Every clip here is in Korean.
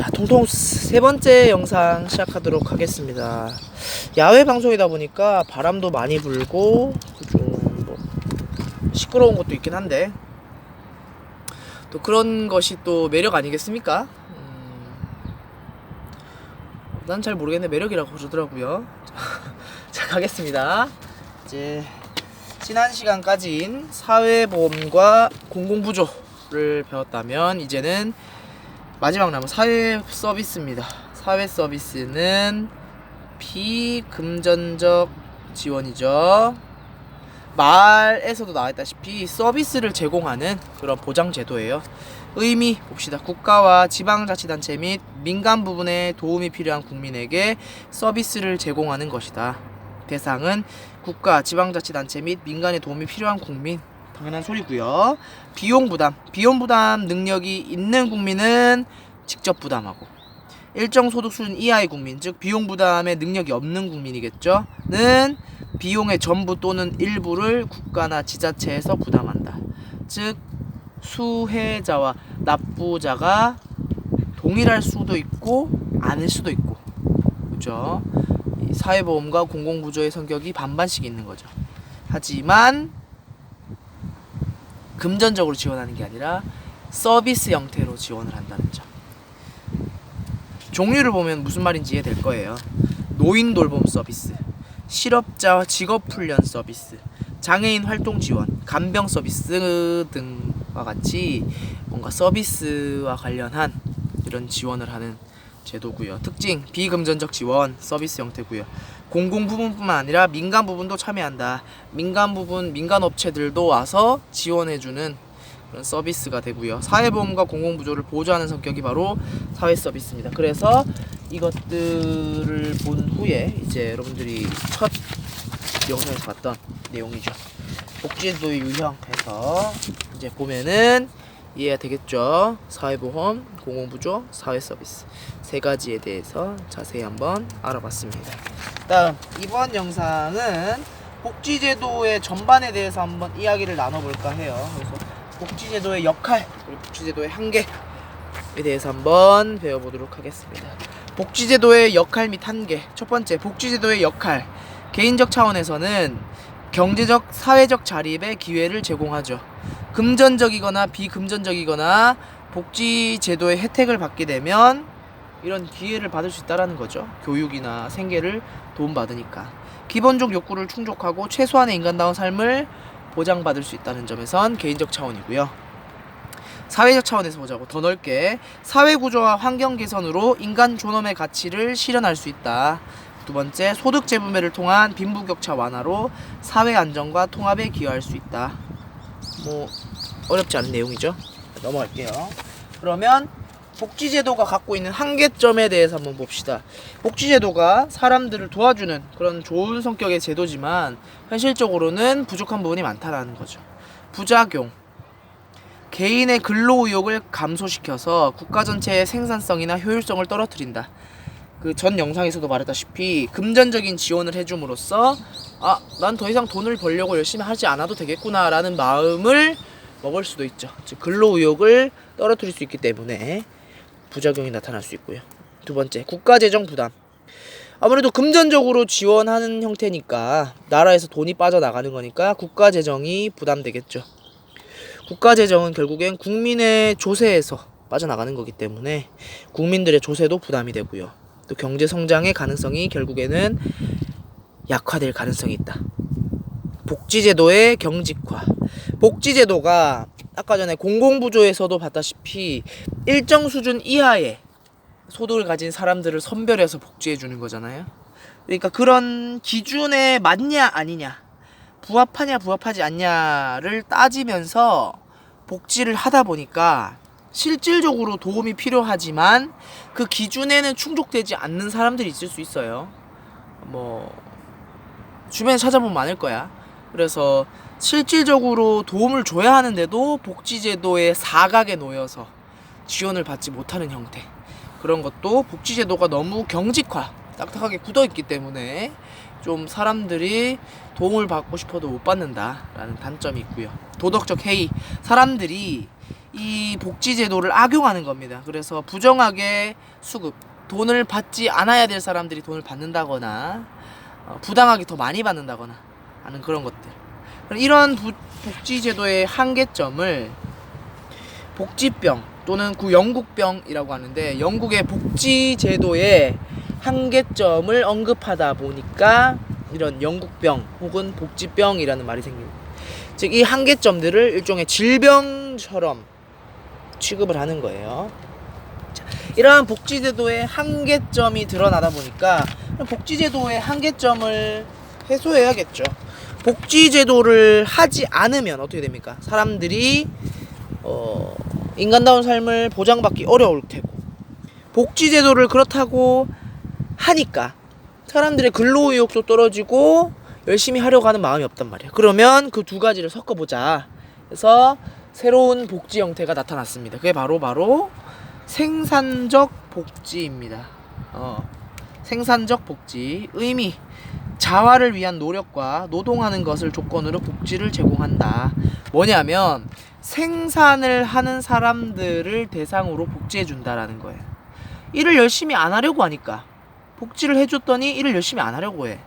자, 통통 세 번째 영상 시작하도록 하겠습니다. 야외 방송이다 보니까 바람도 많이 불고 좀 뭐 시끄러운 것도 있긴 한데 또 그런 것이 또 매력 아니겠습니까? 음, 난잘 모르겠네 매력이라고 그러더라고요. 자 가겠습니다. 이제 지난 시간까지인 사회보험과 공공부조를 배웠다면 이제는 마지막 남은 사회 서비스입니다. 사회 서비스는 비금전적 지원이죠. 말에서도 나왔다시피 서비스를 제공하는 그런 보장 제도예요. 의미 봅시다. 국가와 지방자치단체 및 민간 부분에 도움이 필요한 국민에게 서비스를 제공하는 것이다. 대상은 국가, 지방자치단체 및 민간에 도움이 필요한 국민. 당연한 소리고요. 비용 부담, 비용 부담 능력이 있는 국민은 직접 부담하고 일정 소득 수준 이하의 국민, 즉 비용 부담의 능력이 없는 국민이겠죠.는 비용의 전부 또는 일부를 국가나 지자체에서 부담한다. 즉 수혜자와 납부자가 동일할 수도 있고 아닐 수도 있고 그죠? 이 사회보험과 공공부조의 성격이 반반씩 있는 거죠. 하지만 금전적으로 지원하는 게 아니라 서비스 형태로 지원을 한다는 점. 종류를 보면 무슨 말인지 이해될 거예요. 노인 돌봄 서비스, 실업자 직업 훈련 서비스, 장애인 활동 지원, 간병 서비스 등과 같이 뭔가 서비스와 관련한 이런 지원을 하는 제도고요. 특징 비금전적 지원 서비스 형태고요. 공공 부분뿐만 아니라 민간 부분도 참여한다. 민간 부분 민간 업체들도 와서 지원해주는 그런 서비스가 되고요. 사회보험과 공공부조를 보조하는 성격이 바로 사회 서비스입니다. 그래서 이것들을 본 후에 이제 여러분들이 첫 영상에서 봤던 내용이죠. 복지제도의 유형해서 이제 보면은 이해가 되겠죠. 사회보험, 공공부조, 사회서비스 세 가지에 대해서 자세히 한번 알아봤습니다. 다음 이번 영상은 복지제도의 전반에 대해서 한번 이야기를 나눠볼까 해요. 그래서 복지제도의 역할 그리고 복지제도의 한계에 대해서 한번 배워보도록 하겠습니다. 복지제도의 역할 및 한계 첫 번째 복지제도의 역할 개인적 차원에서는 경제적 사회적 자립의 기회를 제공하죠. 금전적이거나 비금전적이거나 복지 제도의 혜택을 받게 되면 이런 기회를 받을 수 있다라는 거죠. 교육이나 생계를 도움받으니까. 기본적 욕구를 충족하고 최소한의 인간다운 삶을 보장받을 수 있다는 점에선 개인적 차원이고요. 사회적 차원에서 보자고 더 넓게 사회 구조와 환경 개선으로 인간 존엄의 가치를 실현할 수 있다. 두 번째, 소득 재분배를 통한 빈부격차 완화로 사회 안정과 통합에 기여할 수 있다. 뭐 어렵지 않은 내용이죠. 넘어갈게요. 그러면 복지제도가 갖고 있는 한계점에 대해서 한번 봅시다. 복지제도가 사람들을 도와주는 그런 좋은 성격의 제도지만 현실적으로는 부족한 부분이 많다라는 거죠. 부작용. 개인의 근로 의욕을 감소시켜서 국가 전체의 생산성이나 효율성을 떨어뜨린다. 그 전 영상에서도 말했다시피 금전적인 지원을 해줌으로써 아, 난 더 이상 돈을 벌려고 열심히 하지 않아도 되겠구나라는 마음을 먹을 수도 있죠. 즉 근로 의욕을 떨어뜨릴 수 있기 때문에 부작용이 나타날 수 있고요. 두 번째, 국가 재정 부담. 아무래도 금전적으로 지원하는 형태니까 나라에서 돈이 빠져나가는 거니까 국가 재정이 부담되겠죠. 국가 재정은 결국엔 국민의 조세에서 빠져나가는 거기 때문에 국민들의 조세도 부담이 되고요. 또 경제 성장의 가능성이 결국에는 약화될 가능성이 있다. 복지제도의 경직화. 복지제도가 아까 전에 공공부조에서도 봤다시피 일정 수준 이하의 소득을 가진 사람들을 선별해서 복지해 주는 거잖아요. 그러니까 그런 기준에 맞냐 아니냐, 부합하냐 부합하지 않냐를 따지면서 복지를 하다 보니까 실질적으로 도움이 필요하지만 그 기준에는 충족되지 않는 사람들이 있을 수 있어요. 뭐 주변에 찾아보면 많을 거야. 그래서 실질적으로 도움을 줘야 하는데도 복지제도의 사각에 놓여서 지원을 받지 못하는 형태. 그런 것도 복지제도가 너무 경직화, 딱딱하게 굳어 있기 때문에 좀 사람들이 도움을 받고 싶어도 못 받는다라는 단점이 있고요. 도덕적 해이. 사람들이 이 복지제도를 악용하는 겁니다. 그래서 부정하게 수급 돈을 받지 않아야 될 사람들이 돈을 받는다거나 어, 부당하게 더 많이 받는다거나 하는 그런 것들 이런 부- 복지제도의 한계점을 복지병 또는 구 영국병이라고 하는데 영국의 복지제도의 한계점을 언급하다 보니까 이런 영국병 혹은 복지병이라는 말이 생깁니다. 즉 이 한계점들을 일종의 질병처럼 취급을 하는 거예요. 자, 이러한 복지제도의 한계점이 드러나다 보니까 복지제도의 한계점을 해소해야겠죠. 복지 제도를 하지 않으면 어떻게 됩니까? 사람들이 어, 인간다운 삶을 보장받기 어려울 테고 복지 제도를 그렇다고 하니까 사람들의 근로 의욕도 떨어지고 열심히 하려고 하는 마음이 없단 말이야. 그러면 그 두 가지를 섞어보자. 그래서 새로운 복지 형태가 나타났습니다. 그게 바로 바로 생산적 복지입니다. 어, 생산적 복지 의미 자활을 위한 노력과 노동하는 것을 조건으로 복지를 제공한다. 뭐냐면 생산을 하는 사람들을 대상으로 복지해 준다라는 거예요. 일을 열심히 안 하려고 하니까 복지를 해줬더니 일을 열심히 안 하려고 해.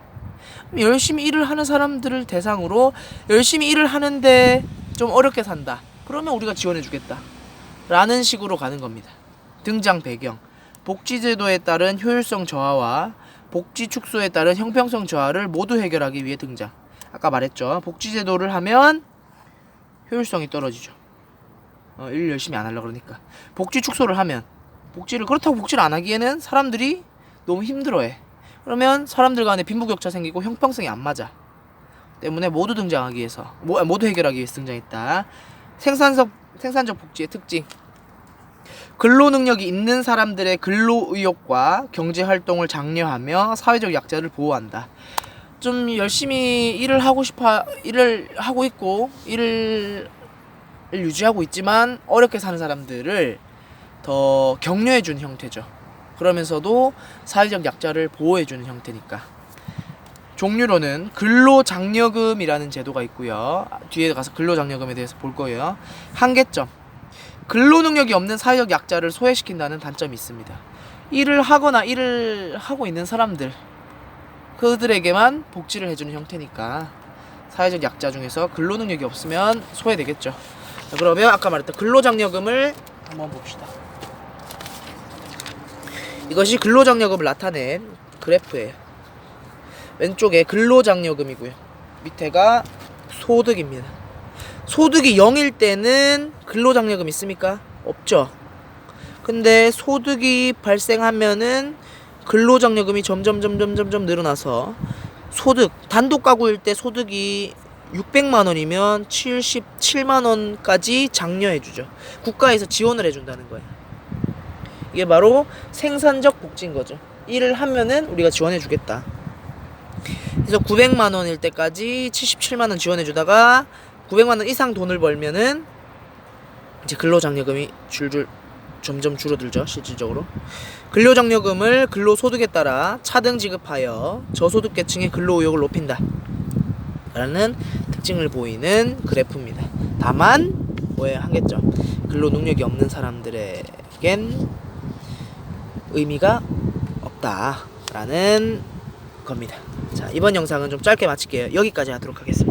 열심히 일을 하는 사람들을 대상으로 열심히 일을 하는데 좀 어렵게 산다. 그러면 우리가 지원해 주겠다. 라는 식으로 가는 겁니다. 등장 배경. 복지제도에 따른 효율성 저하와 복지 축소에 따른 형평성 저하를 모두 해결하기 위해 등장. 아까 말했죠. 복지제도를 하면 효율성이 떨어지죠. 어, 일 열심히 안 하려 그러니까. 복지 축소를 하면 복지를 그렇다고 복지를 안 하기에는 사람들이 너무 힘들어해. 그러면 사람들 간에 빈부격차 생기고 형평성이 안 맞아. 때문에 모두 등장하기 위해서 모, 모두 해결하기 위해서 등장했다. 생산적 생산적 복지의 특징. 근로 능력이 있는 사람들의 근로 의욕과 경제 활동을 장려하며 사회적 약자를 보호한다. 좀 열심히 일을 하고 싶어 일을 하고 있고 일을 유지하고 있지만 어렵게 사는 사람들을 더 격려해 주는 형태죠. 그러면서도 사회적 약자를 보호해 주는 형태니까. 종류로는 근로장려금이라는 제도가 있고요. 뒤에 가서 근로장려금에 대해서 볼 거예요. 한계점. 근로 능력이 없는 사회적 약자를 소외시킨다는 단점이 있습니다. 일을 하거나 일을 하고 있는 사람들 그들에게만 복지를 해주는 형태니까 사회적 약자 중에서 근로 능력이 없으면 소외되겠죠. 자, 그러면 아까 말했던 근로장려금을 한번 봅시다. 이것이 근로장려금을 나타낸 그래프예요. 왼쪽에 근로장려금이고요. 밑에가 소득입니다. 소득이 0일 때는 근로장려금 있습니까? 없죠. 근데 소득이 발생하면은 근로장려금이 점점 점점 점점 늘어나서 소득 단독 가구일 때 소득이 600만 원이면 77만 원까지 장려해 주죠. 국가에서 지원을 해 준다는 거예요. 이게 바로 생산적 복지인 거죠. 일을 하면은 우리가 지원해 주겠다. 그래서 900만 원일 때까지 77만 원 지원해 주다가 900만 원 이상 돈을 벌면은 이제 근로장려금이 줄줄 점점 줄어들죠 실질적으로. 근로장려금을 근로소득에 따라 차등 지급하여 저소득계층의 근로 의욕을 높인다. 라는 특징을 보이는 그래프입니다. 다만 뭐에 한계점 근로 능력이 없는 사람들에겐 의미가 없다. 라는 겁니다. 자 이번 영상은 좀 짧게 마칠게요. 여기까지 하도록 하겠습니다